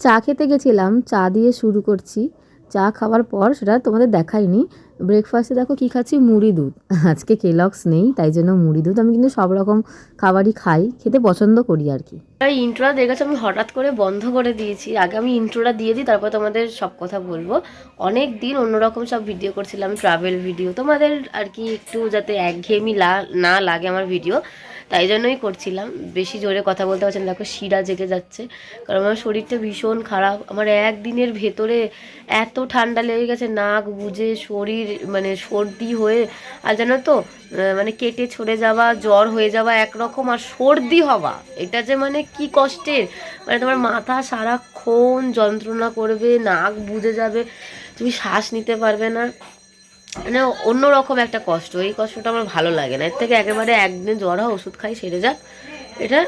চা খেতে গেছিলাম, চা দিয়ে শুরু করছি। চা খাওয়ার পর সেটা তোমাদের দেখাইনি। ব্রেকফাস্টে দেখো কী খাচ্ছি? মুড়ি দুধ। আজকে কেলক্স নেই, তাই জন্য মুড়ি দুধ। আমি কিন্তু সব রকম খাবারই খাই, খেতে পছন্দ করি আর কি। এই ইন্ট্রোটা দেখেছ? আমি হঠাৎ করে বন্ধ করে দিয়েছি। আগে আমি ইন্ট্রোটা দিয়ে দিই, তারপর তোমাদের সব কথা বলব। অনেক দিন অন্যরকম সব ভিডিও করছিলাম ট্রাভেল ভিডিও তোমাদের আর কি একটু যাতে একঘেয়েমি না লাগে আমার ভিডিও তাই জন্যই করছিলাম। বেশি জোরে কথা বলতে পারছি না। দেখো শিরা জেগে যাচ্ছে। কারণ আমার শরীরটা ভীষণ খারাপ। আমার একদিনের ভেতরে এত ঠান্ডা লেগে গেছে, নাক বুঝে শরীর মানে সর্দি হয়ে, আর জানো তো মানে কেটে ছড়ে যাওয়া, জ্বর হয়ে যাওয়া, একরকম আর সর্দি হওয়া। এটা যে মানে কি কষ্টের। মানে তোমার মাথা সারাক্ষণ যন্ত্রণা করবে, নাক বুঝে যাবে, তুমি শ্বাস নিতে পারবে না। মানে অন্যরকম একটা কষ্ট। এই কষ্টটা আমার ভালো লাগে না। এর থেকে একেবারে একদিন জ্বর হয় ওষুধ খাই, সেরে যাক। এটা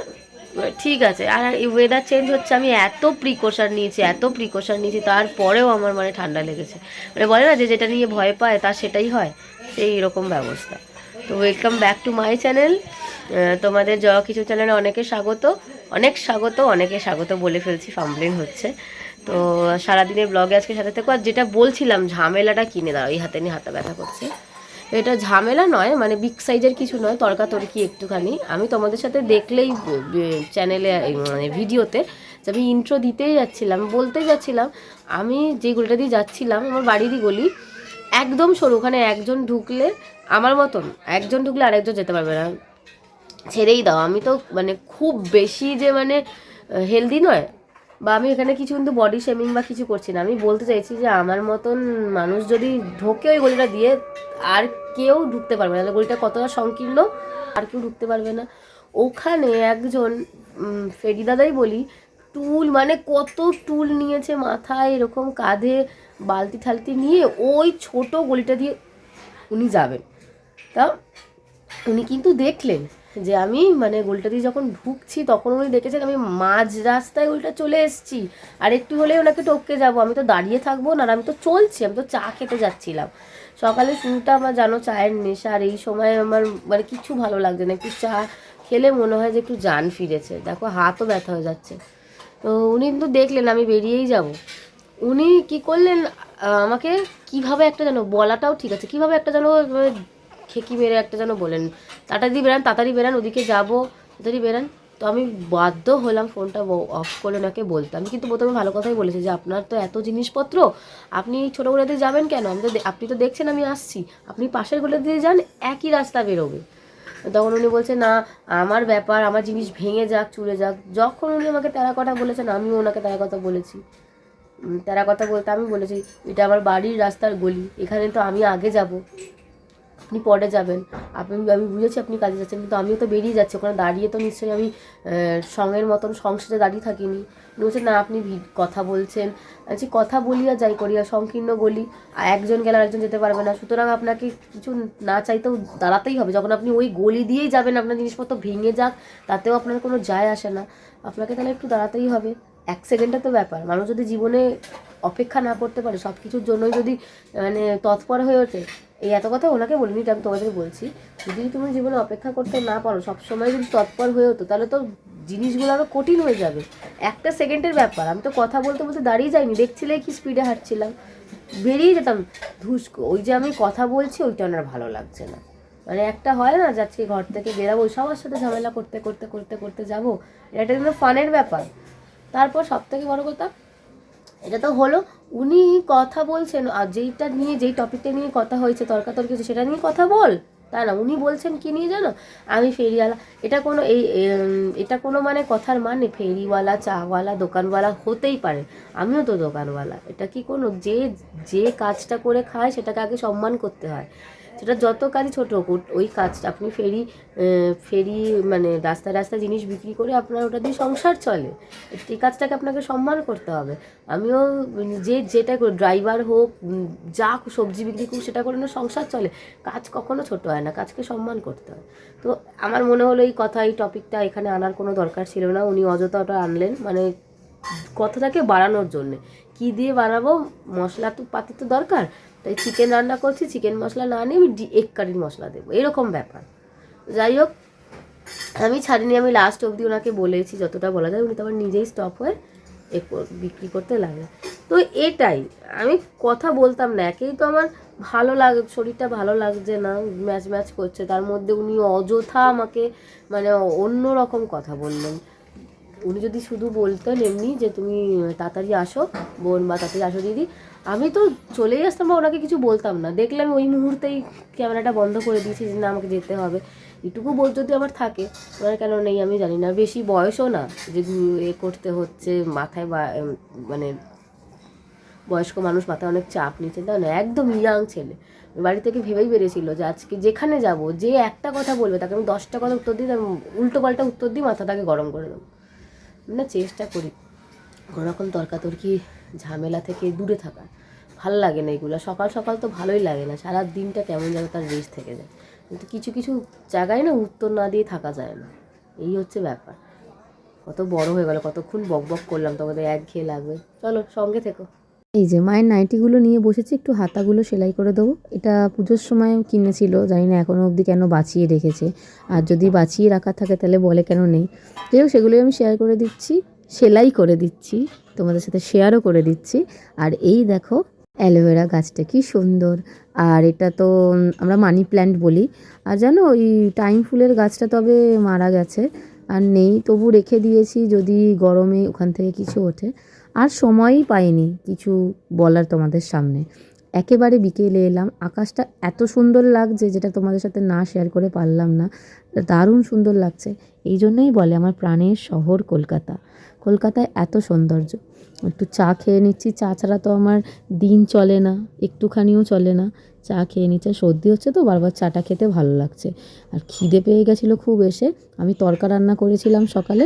ঠিক আছে। আর এই ওয়েদার চেঞ্জ হচ্ছে, আমি এত প্রিকশন নিয়েছি, এত প্রিকশন নিয়েছি, তারপরেও আমার মানে ঠান্ডা লেগেছে। মানে বলে না যে যেটা নিয়ে ভয় পায় তার সেটাই হয়। সেই এরকম ব্যবস্থা। তো welcome back to my channel তোমাদের জ কিছু চ্যানেলে অনেকে স্বাগত। অনেক স্বাগত, অনেকে স্বাগত বলে ফেলছি ফাম্বলিং হচ্ছে। তো সারাদিনের ব্লগে আজকে সাথে থেকো। আর যেটা বলছিলাম, ঝামেলাটা কিনে দাও, এই হাতে নিয়ে হাতটা ব্যথা করছে। এটা ঝামেলা নয় মানে বিগ সাইজের কিছু নয়, তর্কাতর্কি একটুখানি। আমি তোমাদের সাথে দেখলেই চ্যানেলে মানে ভিডিওতে যে আমি ইন্ট্রো দিতেই যাচ্ছিলাম, বলতেই যাচ্ছিলাম, আমি যে গলিটা দিয়ে যাচ্ছিলাম, আমার বাড়িরই গলি, একদম সরু। ওখানে একজন ঢুকলে, আমার মতন, একজন ঢুকলে আরেকজন যেতে পারবে না। ছেড়েই দাও। আমি তো মানে খুব বেশি যে মানে হেলদি নয় বা আমি এখানে কিছু কিন্তু বডি শেমিং বা কিছু করছি না। আমি বলতে চাইছি যে আমার মতন মানুষ যদি ঢোকে ওই গলিটা দিয়ে আর কেউ ঢুকতে পারবে না। গলিটা কতটা সংকীর্ণ আর কেউ ঢুকতে পারবে না। ওখানে একজন উম, ফেরি দাদাই বলি টুল মানে কত টুল নিয়েছে মাথায় এরকম কাঁধে বালতি ঠালতি নিয়ে ওই ছোট গলিটা দিয়ে উনি যাবেন। তা উনি কিন্তু দেখলেন যে আমি মানে গোলটা দিয়ে যখন ঢুকছি, তখন উনি দেখেছেন আমি মাঝ রাস্তায় উল্টা চলে এসেছি। আর একটু হলেই ওনাকে টপকে যাব। আমি তো দাঁড়িয়ে থাকব না আমি তো চলছি, আমি তো চা খেতে যাচ্ছিলাম। সকালে শুরুটা আমার জানো, চায়ের নেশা, আর এই সময় আমার মানে কিছু ভালো লাগছে না। একটু চা খেলে মনে হয় যে একটু জান ফিরেছে। দেখো, হাতও ব্যথা হয়ে যাচ্ছে। তো উনি কিন্তু দেখলেন, আমি বেরিয়েই যাব। উনি কি করলেন আমাকে কীভাবে একটা যেন বলাটাও ঠিক আছে, কীভাবে একটা যেন খেকি মেরে একটা যেন বলেন। তাড়াতাড়ি বেরান তাড়াতাড়ি বেরান ওদিকে যাব, তাড়াতাড়ি বেরান তো আমি বাধ্য হলাম ফোনটা অফ করে ওনাকে বলতে। আমি কিন্তু প্রথমে ভালো কথাই বলেছি যে, আপনার তো এত জিনিসপত্র, আপনি ছোটো দিয়ে যাবেন কেন? আমি তো আপনি তো দেখছেন আমি আসছি। আপনি পাশেরগুলো দিয়ে যান, একই রাস্তা বেরোবে। তখন উনি বলছে, না, আমার ব্যাপার, আমার জিনিস ভেঙে যাক, চুরে যাক। যখন উনি আমাকে তেরা কথা বলেছেন, আমিও ওনাকে তেরা কথা বলেছি। তেরা কথা বলতে আমি বলেছি, এটা আমার বাড়ির রাস্তার গলি, এখানে তো আমি আগে যাব। আপনি পরে যাবেন। আপনি, আমি বুঝেছি আপনি কাজে যাচ্ছেন, কিন্তু আমিও তো বেরিয়ে যাচ্ছি। ওখানে দাঁড়িয়ে তো নিশ্চয়ই আমি সঙ্গের মতন সংসারে দাঁড়িয়ে থাকিনি। উনি বলছেন না, আপনি কথা বলছেন। বলছি, কথা বলিয়া যাই করিয়া সংকীর্ণ গলি একজন গেলে আর একজন যেতে পারবে না। সুতরাং আপনাকে কিছু না চাইতেও দাঁড়াতেই হবে। যখন আপনি ওই গলি দিয়েই যাবেন, আপনার জিনিসপত্র ভেঙে যাক, তাতেও আপনার কোনো যায় আসে না। আপনাকে তাহলে একটু দাঁড়াতেই হবে। এক সেকেন্ডের তো ব্যাপার। মানুষ যদি জীবনে অপেক্ষা না করতে পারে সব কিছুর জন্যই যদি মানে তৎপর হয়ে ওঠে, এই এত কথা ওনাকে বলিনি আমি তোমাদের বলছি। যদি তুমি জীবনে অপেক্ষা করতে না পারো, সবসময় যদি তৎপর হয়ে হতো তাহলে তো জিনিসগুলো আরও কঠিন হয়ে যাবে। একটা সেকেন্ডের ব্যাপার, আমি তো কথা বলতে বলতে দাঁড়িয়ে যাইনি, দেখছিলে কি স্পিডে হাঁটছিলাম। বেরিয়ে যেতাম, ধুস, ওই যে আমি কথা বলছি, ওইটা ওনার ভালো লাগছে না। মানে একটা হয় না যে আজকে ঘর থেকে বেরাবো সবার সাথে ঝামেলা করতে করতে করতে করতে যাব, এটা কিন্তু ফানের ব্যাপার। তারপর সব থেকে বড় কথা এটা তো হলো। উনি কথা বলছেন, আর যেইটা নিয়ে, যেই টপিকটা নিয়ে কথা হয়েছে, তর্কাতর্কি হয়েছে, সেটা নিয়ে কথা বল। তা না, উনি বলছেন কি নিয়ে জানো? আমি ফেরিওয়ালা, এটা কোনো এই এটা কোনো মানে কথার মানে? ফেরিওয়ালা, চাওয়ালা, দোকানওয়ালা হতেই পারে। আমিও তো দোকানওয়ালা। এটা কি কোনো যে যে কাজটা করে খায়, সেটাকে আগে সম্মান করতে হয়। সেটা যত কাজই ছোটো হোক ওই কাজটা আপনি ফেরি ফেরি মানে রাস্তায় রাস্তায় জিনিস বিক্রি করে আপনার ওটা দিয়ে সংসার চলে। এই কাজটাকে আপনাকে সম্মান করতে হবে। আমিও যে যেটা ড্রাইভার হোক যা সবজি বিক্রি করুক, সেটা করে না সংসার চলে। কাজ কখনো ছোট হয় না, কাজকে সম্মান করতে হয়। তো আমার মনে হলো এই কথা, এই টপিকটা এখানে আনার কোনো দরকার ছিল না। উনি অযথা ওটা আনলেন। মানে কথাটাকে বাড়ানোর জন্যে। কী দিয়ে বানাবো মশলা তো, পাতি তো দরকার। তাই চিকেন রান্না করছি চিকেন মশলা না নিয়ে আমি এগ কারির মশলা দেবো। এরকম ব্যাপার। যাই হোক, আমি ছাড়িনি, আমি লাস্ট অবধি ওনাকে বলেছি, যতটা বলা যায়, উনি তো আবার নিজেই স্টপ হয়ে এ বিক্রি করতে লাগে তো এটাই, আমি কথা বলতাম না, একেই তো আমার ভালো লাগ শরীরটা ভালো লাগছে না ম্যাচ ম্যাচ করছে, তার মধ্যে উনি অযথা আমাকে মানে অন্য রকম কথা বললেন। উনি যদি শুধু বলতেন এমনি যে, তুমি তাড়াতাড়ি আসো, বোন বা তাড়াতাড়ি আসো, দিদি। আমি তো চলেই আসতাম বা ওনাকে কিছু বলতাম না। দেখলাম ওই মুহূর্তেই ক্যামেরাটা বন্ধ করে দিয়েছি যে, না, আমাকে যেতে হবে। এটুকু বোধ যদি আমার থাকে, ওনার কেন নেই আমি জানি না। বেশি বয়সও না, যে এ করতে হচ্ছে, মাথায় বা মানে বয়স্ক মানুষ মাথায় অনেক চাপ নিচ্ছে। তাই না, একদম ইয়াং ছেলে। বাড়ি থেকে ভেবেই বেরিয়েছিল যে, আজকে যেখানে যাব, যে একটা কথা বলবে, তাকে আমি দশটা কথা উত্তর দিই উল্টো পাল্টা উত্তর দিই মাথা তাকে গরম করে দেবো। না, চেষ্টা করি। কোনো রকম তর্কাতর্কি ঝামেলা থেকে দূরে থাকার ভালো লাগে না এগুলো। সকাল সকাল তো ভালোই লাগে না। সারা দিনটা কেমন যেন তার রেস্ট থেকে যায়। কিন্তু কিছু কিছু জায়গায় না উত্তর না দিয়ে থাকা যায় না। এই হচ্ছে ব্যাপার। কত বড় হয়ে গেল, কতক্ষণ বক বক করলাম, তোমাদের এক ঘেয়ে লাগবে। চলো, সঙ্গে থেকো। এই যে মায়ের নাইটিগুলো নিয়ে বসেছি, একটু হাতাগুলো সেলাই করে দেবো। এটা পুজোর সময় কিনেছিল, জানি না এখনও অবধি কেন বাঁচিয়ে রেখেছে। আর যদি বাঁচিয়ে রাখা থাকে, তাহলে বলে কেন নেই? যাই হোক, সেগুলোই আমি শেয়ার করে দিচ্ছি। সেলাই করে দিচ্ছি, তোমাদের সাথে শেয়ারও করে দিচ্ছি। আর এই দেখো, অ্যালোভেরা গাছটা কি সুন্দর। আর এটা তো, আমরা মানি প্ল্যান্ট বলি। আর জানো, ওই টাইম ফুলের গাছটা তবে মারা গেছে। আর নেই, তবু রেখে দিয়েছি যদি গরমে ওখান থেকে কিছু ওঠে। আর সময়ই পাইনি কিছু বলার তোমাদের সামনে। একেবারে বিকেলে এলাম। আকাশটা এত সুন্দর লাগছে যেটা তোমাদের সাথে না শেয়ার করে পারলাম না। দারুণ সুন্দর লাগছে। এই জন্যই বলে আমার প্রাণের শহর কলকাতা। কলকাতায় এত সৌন্দর্য। একটু চা খেয়ে নিচ্ছি। চা ছাড়া তো আমার দিন চলে না। একটুখানিও চলে না। চা খেয়ে নিচ্ছে। সর্দি হচ্ছে তো বারবার চাটা খেতে ভালো লাগছে। আর খিদে পেয়ে গেছিল খুব এসে। আমি তরকা রান্না করেছিলাম সকালে।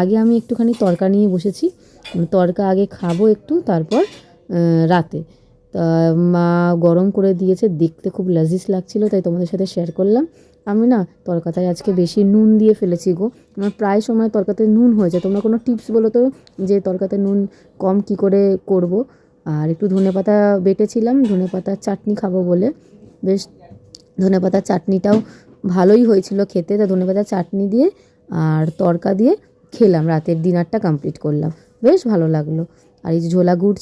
আগে আমি একটুখানি তরকা নিয়ে বসেছি। তরকা আগে খাব একটু, তারপর রাতে। তা মা গরম করে দিয়েছে, দেখতে খুব লাজিস লাগছিল, তাই তোমাদের সাথে শেয়ার করলাম। আমি না তরকাতায় আজকে বেশি নুন দিয়ে ফেলেছি গো। আমার প্রায় সময় তরকাতে নুন হয়েছে তোমরা কোনো টিপস বলো তো যে তরকাতে নুন কম কি করে করব? আর একটু ধনেপাতা বেটেছিলাম ধনেপাতার চাটনি খাব বলে। বেশ ধনেপাতার চাটনিটাও ভালোই হয়েছিল খেতে, তা ধনেপাতার চাটনি দিয়ে আর তরকা দিয়ে খেলাম। রাতের ডিনারটা কমপ্লিট করলাম। বেশ ভালো লাগল। আর এই ঝোলা গুড়